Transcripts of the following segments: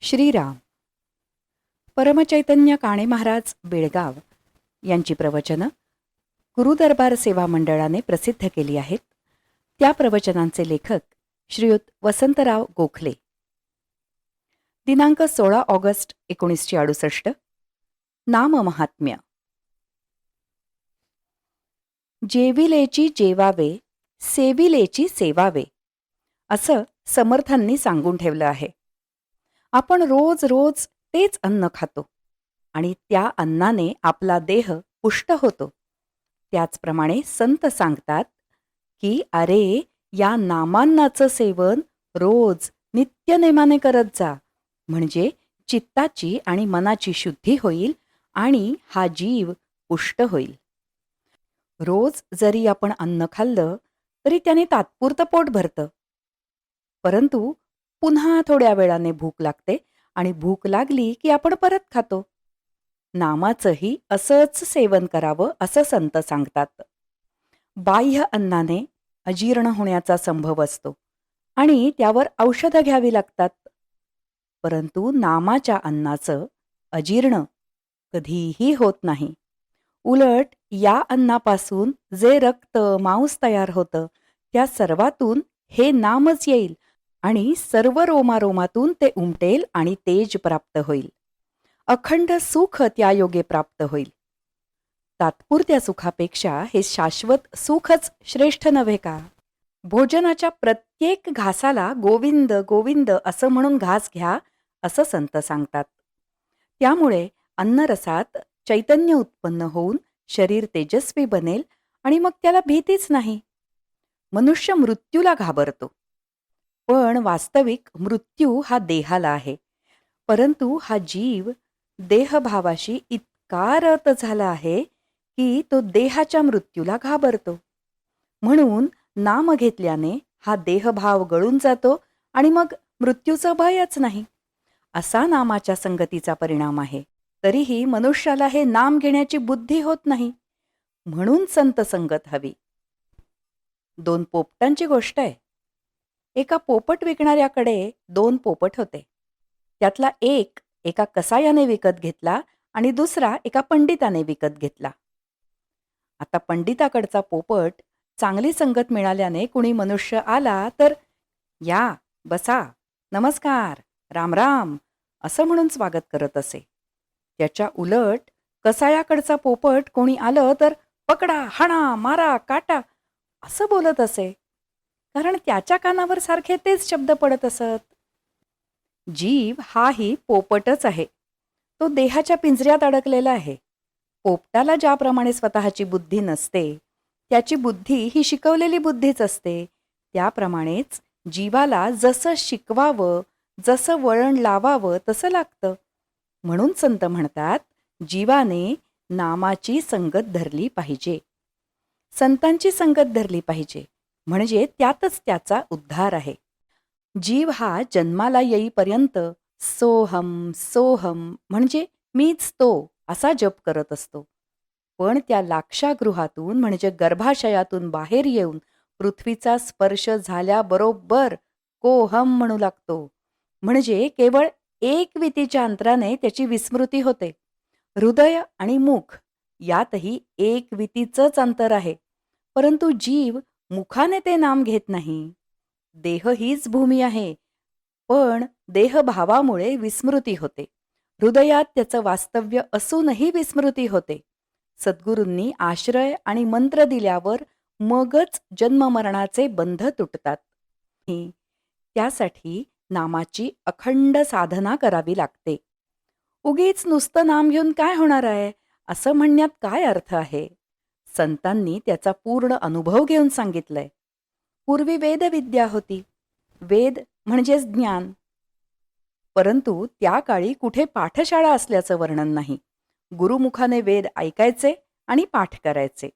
श्रीराम. परमचैतन्य काणे महाराज बेळगाव यांची प्रवचनं गुरुदरबार सेवा मंडळाने प्रसिद्ध केली आहेत. त्या प्रवचनांचे लेखक श्रीयुत वसंतराव गोखले. दिनांक सोळा ऑगस्ट एकोणीसशे अडुसष्ट. नाममहात्म्य. जेविलेची जेवावे सेविलेची सेवावे असं समर्थांनी सांगून ठेवलं आहे. आपण रोज रोज तेच अन्न खातो. आणि त्या अन्नाने आपला देह पुष्ट होतो. त्याचप्रमाणे संत सांगतात की अरे या नामांनाचं सेवन रोज नित्यनेमाने करत जा. म्हणजे चित्ताची आणि मनाची शुद्धी होईल आणि हा जीव पुष्ट होईल. रोज जरी आपण अन्न खाल्लं तरी त्याने तात्पुरतं पोट भरतं. परंतु पुन्हा थोड्या वेळाने भूक लागते आणि भूक लागली की आपण परत खातो. नामाचंही असंच सेवन करावं असं संत सांगतात. बाह्य अन्नाने अजीर्ण होण्याचा संभव असतो आणि त्यावर औषधं घ्यावी लागतात. परंतु नामाच्या अन्नाचं अजीर्ण कधीही होत नाही. उलट या अन्नापासून जे रक्त मांस तयार होतं त्या सर्वातून हे नामच येईल आणि सर्व रोमारोमातून ते उमटेल आणि तेज प्राप्त होईल. अखंड सुख त्या योगे प्राप्त होईल. तात्पुरत्या सुखापेक्षा हे शाश्वत सुखच श्रेष्ठ नव्हे का? भोजनाच्या प्रत्येक घासाला गोविंद गोविंद असं म्हणून घास घ्या असं संत सांगतात. त्यामुळे अन्नरसात चैतन्य उत्पन्न होऊन शरीर तेजस्वी बनेल आणि मग त्याला भीतीच नाही. मनुष्य मृत्यूला घाबरतो. पण वास्तविक मृत्यू हा देहाला आहे. परंतु हा जीव देहभावाशी इतका रत झाला आहे की तो देहाच्या मृत्यूला घाबरतो. म्हणून नाम घेतल्याने हा देहभाव गळून जातो आणि मग मृत्यूचं भयच नाही. असा नामाच्या संगतीचा परिणाम आहे. तरीही मनुष्याला हे नाम घेण्याची बुद्धी होत नाही. म्हणून संत संगत हवी. दोन पोपटांची गोष्ट आहे. एका पोपट विकणाऱ्याकडे दोन पोपट होते. त्यातला एक एका कसायाने विकत घेतला आणि दुसरा एका पंडिताने विकत घेतला. आता पंडिताकडचा पोपट चांगली संगत मिळाल्याने कुणी मनुष्य आला तर या बसा नमस्कार राम राम असं म्हणून स्वागत करत असे. त्याच्या उलट कसायाकडचा पोपट कोणी आलं तर पकडा हाणा मारा काटा असं बोलत असे. कारण त्याच्या कानावर सारखे तेच शब्द पडत असत. जीव हाही पोपटच आहे. तो देहाच्या पिंजऱ्यात अडकलेला आहे. पोपटाला ज्याप्रमाणे स्वतःची बुद्धी नसते त्याची बुद्धी ही शिकवलेली बुद्धीच असते. त्याप्रमाणेच जीवाला जसं शिकवावं जसं वळण लावावं तसं लागतं. म्हणून संत म्हणतात जीवाने नामाची संगत धरली पाहिजे. संतांची संगत धरली पाहिजे. म्हणजे त्यातच त्याचा उद्धार आहे. जीव हा जन्माला येईपर्यंत सोहम सोहम म्हणजे मीच तो असा जप करत असतो. पण त्या लाक्षागृहातून म्हणजे गर्भाशयातून बाहेर येऊन पृथ्वीचा स्पर्श झाल्याबरोबर कोहम म्हणू लागतो. म्हणजे केवळ एक वितीच्या अंतराने त्याची विस्मृती होते. हृदय आणि मुख यातही एक वितीचंच अंतर आहे. परंतु जीव मुखाने ते नाम घेत नाही. देह हीच भूमी आहे. पण देहभावामुळे विस्मृती होते. हृदयात त्याचं वास्तव्य असूनही विस्मृती होते. सद्गुरूंनी आश्रय आणि मंत्र दिल्यावर मगच जन्ममरणाचे बंध तुटतात. त्यासाठी नामाची अखंड साधना करावी लागते. उगीच नुसतं नाम घेऊन काय होणार आहे? असं म्हणण्यात काय अर्थ आहे? संतांनी त्याचा पूर्ण अनुभव घेऊन सांगितलंय. पूर्वी वेदविद्या होती. वेद म्हणजेच ज्ञान. परंतु त्या काळी कुठे पाठशाळा असल्याचं वर्णन नाही. गुरुमुखाने वेद ऐकायचे आणि पाठ करायचे.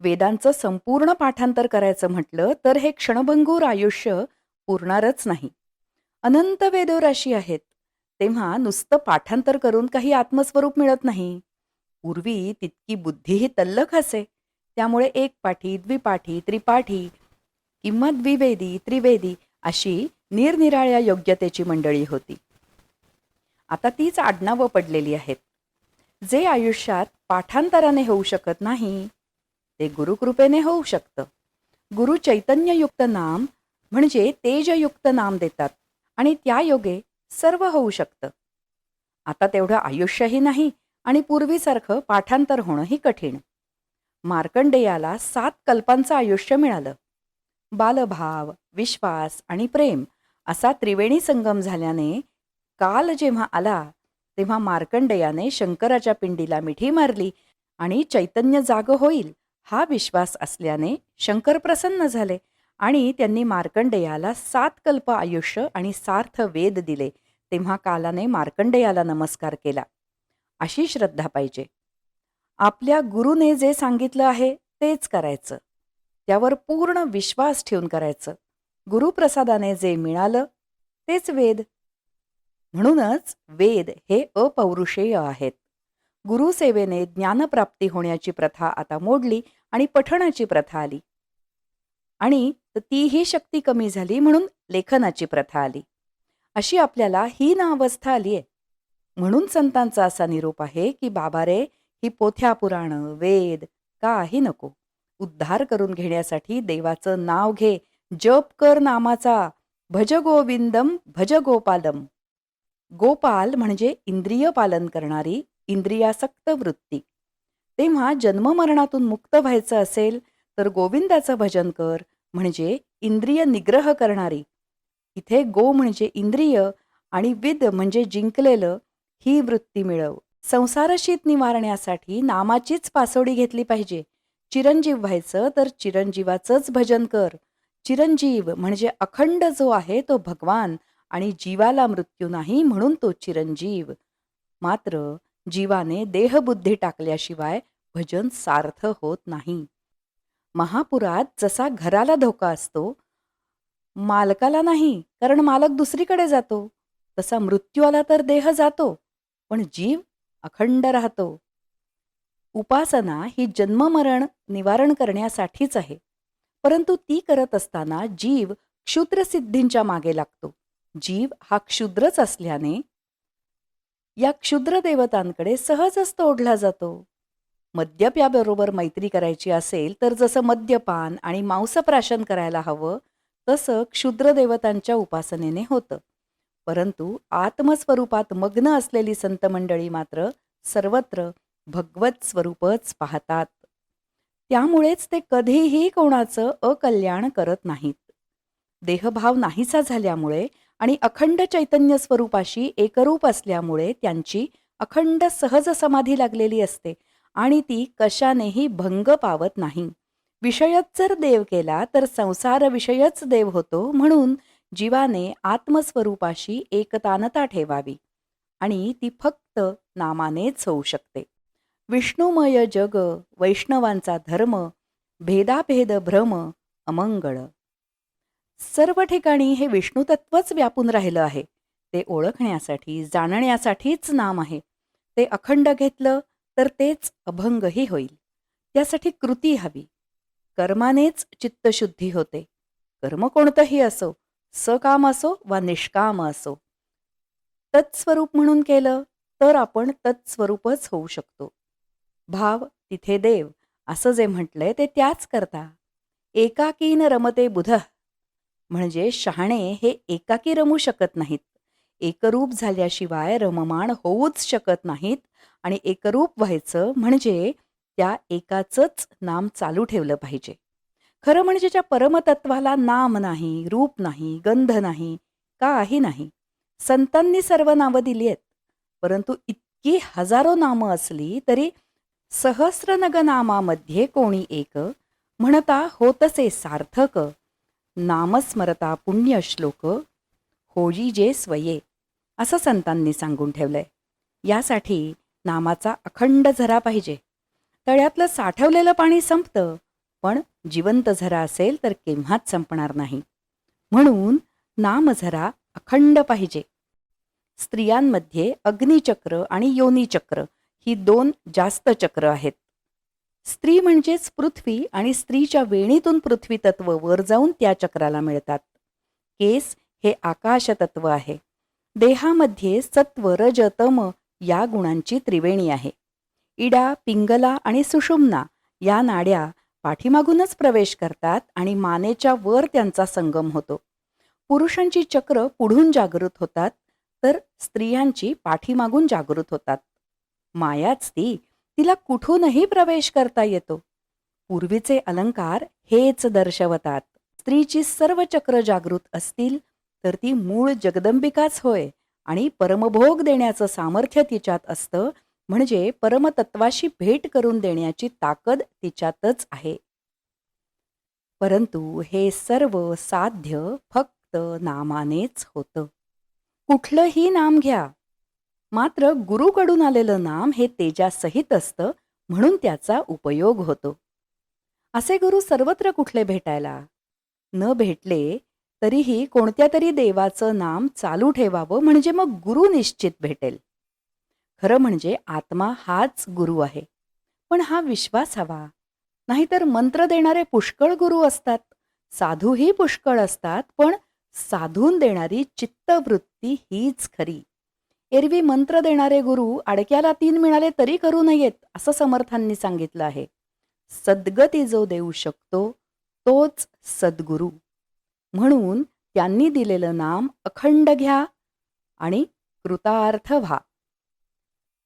वेदांचं संपूर्ण पाठांतर करायचं म्हटलं तर हे क्षणभंगूर आयुष्य पुरणारच नाही. अनंत वेदोराशी आहेत. तेव्हा नुसतं पाठांतर करून काही आत्मस्वरूप मिळत नाही. पूर्वी तितकी बुद्धीही तल्लख असे. त्यामुळे एक पाठी द्विपाठी त्रिपाठी किंवा द्विवेदी त्रिवेदी अशी निरनिराळ्या योग्यतेची मंडळी होती. आता तीच आडनावं पडलेली आहेत. जे आयुष्यात पाठांतराने होऊ शकत नाही ते गुरुकृपेने होऊ शकतं. गुरु चैतन्ययुक्त नाम म्हणजे तेजयुक्त नाम देतात आणि त्या योगे सर्व होऊ शकतं. आता तेवढं आयुष्यही नाही आणि पूर्वीसारखं पाठांतर होणंही कठीण. मार्कंडेयाला सात कल्पांचं आयुष्य मिळालं. बालभाव विश्वास आणि प्रेम असा त्रिवेणी संगम झाल्याने काल जेव्हा आला तेव्हा मार्कंडेयाने शंकराच्या पिंडीला मिठी मारली आणि चैतन्य जाग होईल हा विश्वास असल्याने शंकर प्रसन्न झाले आणि त्यांनी मार्कंडेयाला सात कल्प आयुष्य आणि सार्थ वेद दिले तेव्हा कालाने मार्कंडेयाला नमस्कार केला. अशी श्रद्धा पाहिजे. आपल्या गुरुने जे सांगितलं आहे तेच करायचं. त्यावर पूर्ण विश्वास ठेवून करायचं. गुरुप्रसादाने जे मिळालं तेच वेद. म्हणूनच वेद हे अपौरुषेय आहेत. गुरुसेवेने ज्ञानप्राप्ती होण्याची प्रथा आता मोडली आणि पठणाची प्रथा आली. आणि तीही शक्ती कमी झाली म्हणून लेखनाची प्रथा आली. अशी आपल्याला ही ना अवस्था आली आहे म्हणून संतांचा असा निरोप आहे की बाबा रे ही पोथ्या पुराण वेद काही नको. उद्धार करून घेण्यासाठी देवाचं नाव घे. जप कर नामाचा. भज गोविंदम भज गोपालम गोपाल म्हणजे इंद्रिय पालन करणारी इंद्रियासक्त वृत्ती. तेव्हा जन्ममरणातून मुक्त व्हायचं असेल तर गोविंदाचं भजन कर म्हणजे इंद्रिय निग्रह करणारी. इथे गो म्हणजे इंद्रिय आणि विद म्हणजे जिंकलेलं ही वृत्ती मिळव. संसारशीत निवारण्यासाठी नामाचीच पासोडी घेतली पाहिजे. चिरंजीव व्हायचं तर चिरंजीवाचंच भजन कर. चिरंजीव म्हणजे अखंड जो आहे तो भगवान आणि जीवाला मृत्यू नाही म्हणून तो चिरंजीव. मात्र जीवाने देहबुद्धी टाकल्याशिवाय भजन सार्थ होत नाही. महापुरात जसा घराला धोका असतो मालकाला नाही कारण मालक दुसरीकडे जातो. तसा मृत्यू आला तर देह जातो. पण जीव अखंड राहतो. उपासना ही जन्ममरण निवारण करण्यासाठीच आहे. परंतु ती करत असताना जीव क्षुद्रसिद्धींच्या मागे लागतो. जीव हा क्षुद्रच असल्याने या क्षुद्र देवतांकडे सहजच तो ओढला जातो. मद्यप्याबरोबर मैत्री करायची असेल तर जसं मद्यपान आणि मांसप्राशन करायला हवं तसं क्षुद्र देवतांच्या उपासनेने होतं. परंतु आत्मस्वरूपात मग्न असलेली संत मंडळी मात्र सर्वत्र भगवत स्वरूपच पाहतात. त्यामुळेच ते कधीही कोणाचं अकल्याण करत नाहीत. देहभाव नाहीसा झाल्यामुळे आणि अखंड चैतन्य स्वरूपाशी एकरूप असल्यामुळे त्यांची अखंड सहज समाधी लागलेली असते आणि ती कशानेही भंग पावत नाही. विषयच जर देव केला तर संसार विषयच देव होतो म्हणून जीवाने आत्मस्वरूपाशी एकतानता ठेवावी आणि ती फक्त नामानेच होऊ शकते. विष्णुमय जग वैष्णवांचा धर्म भेदाभेद भ्रम अमंगळ. सर्व ठिकाणी हे विष्णुतत्वच व्यापून राहिलं आहे. ते ओळखण्यासाठी जाणण्यासाठीच नाम आहे. ते अखंड घेतलं तर तेच अभंगही होईल. त्यासाठी कृती हवी. कर्मानेच चित्तशुद्धी होते. कर्म कोणतंही असो सकाम असो वा निष्काम असो तत्स्वरूप म्हणून केलं तर आपण तत्स्वरूपच होऊ शकतो. भाव तिथे देव असं जे म्हटलंय ते त्याच करता. एकाकीन रमते बुध. म्हणजे शहाणे हे एकाकी रमू शकत नाहीत. एकरूप झाल्याशिवाय रममाण होऊच शकत नाहीत आणि एकरूप व्हायचं म्हणजे त्या एकाचंच नाम चालू ठेवलं पाहिजे. खरं म्हणजे ज्या परमतत्वाला नाम नाही रूप नाही गंध नाही काही नाही. संतांनी सर्व नावं दिली आहेत. परंतु इतकी हजारो नामं असली तरी सहस्रनग नामामध्ये कोणी एक? म्हणता होतसे सार्थक. नामस्मरता पुण्य श्लोक. होजी जे स्वये. असं संतांनी सांगून ठेवलंय. यासाठी नामाचा अखंड झरा पाहिजे. तळ्यातलं साठवलेलं पाणी संपतं पण जिवंत झरा असेल तर केव्हाच संपणार नाही. म्हणून नामझरा अखंड पाहिजे. स्त्रियांमध्ये अग्निचक्र आणि योनीचक्र ही दोन जास्त चक्र आहेत. स्त्री म्हणजेच पृथ्वी आणि स्त्रीच्या वेणीतून पृथ्वी तत्व वर जाऊन त्या चक्राला मिळतात. केस हे आकाश तत्व आहे. देहामध्ये सत्व रज तम या गुणांची त्रिवेणी आहे. इडा पिंगला आणि सुषुम्ना या नाड्या पाठीमागूनच प्रवेश करतात आणि मानेच्या वर त्यांचा संगम होतो. पुरुषांची चक्र पुढून जागृत होतात तर स्त्रियांची पाठीमागून जागृत होतात. मायाच ती तिला कुठूनही प्रवेश करता येतो. पूर्वीचे अलंकार हेच दर्शवतात. स्त्रीची सर्व चक्र जागृत असतील तर ती मूळ जगदंबिकाच होय आणि परमभोग देण्याचं सामर्थ्य तिच्यात असतं म्हणजे परमतत्वाशी भेट करून देण्याची ताकद तिच्यातच आहे. परंतु हे सर्व साध्य फक्त नामानेच होतं. कुठलंही नाम घ्या. मात्र गुरुकडून आलेलं नाम हे तेजासहित असतं म्हणून त्याचा उपयोग होतो. असे गुरु सर्वत्र कुठले भेटायला? न भेटले तरीही कोणत्या तरी देवाचं नाम चालू ठेवावं म्हणजे मग गुरु निश्चित भेटेल. खरं म्हणजे आत्मा हाच गुरु आहे. पण हा विश्वास हवा. नाहीतर मंत्र देणारे पुष्कळ गुरु असतात. साधूही पुष्कळ असतात पण साधून देणारी चित्तवृत्ती हीच खरी. एरवी मंत्र देणारे गुरु अडक्याला तीन मिळाले तरी करू नयेत असं समर्थांनी सांगितलं आहे. सद्गती जो देऊ शकतो तोच सद्गुरू. म्हणून त्यांनी दिलेलं नाम अखंड घ्या आणि कृतार्थ व्हा.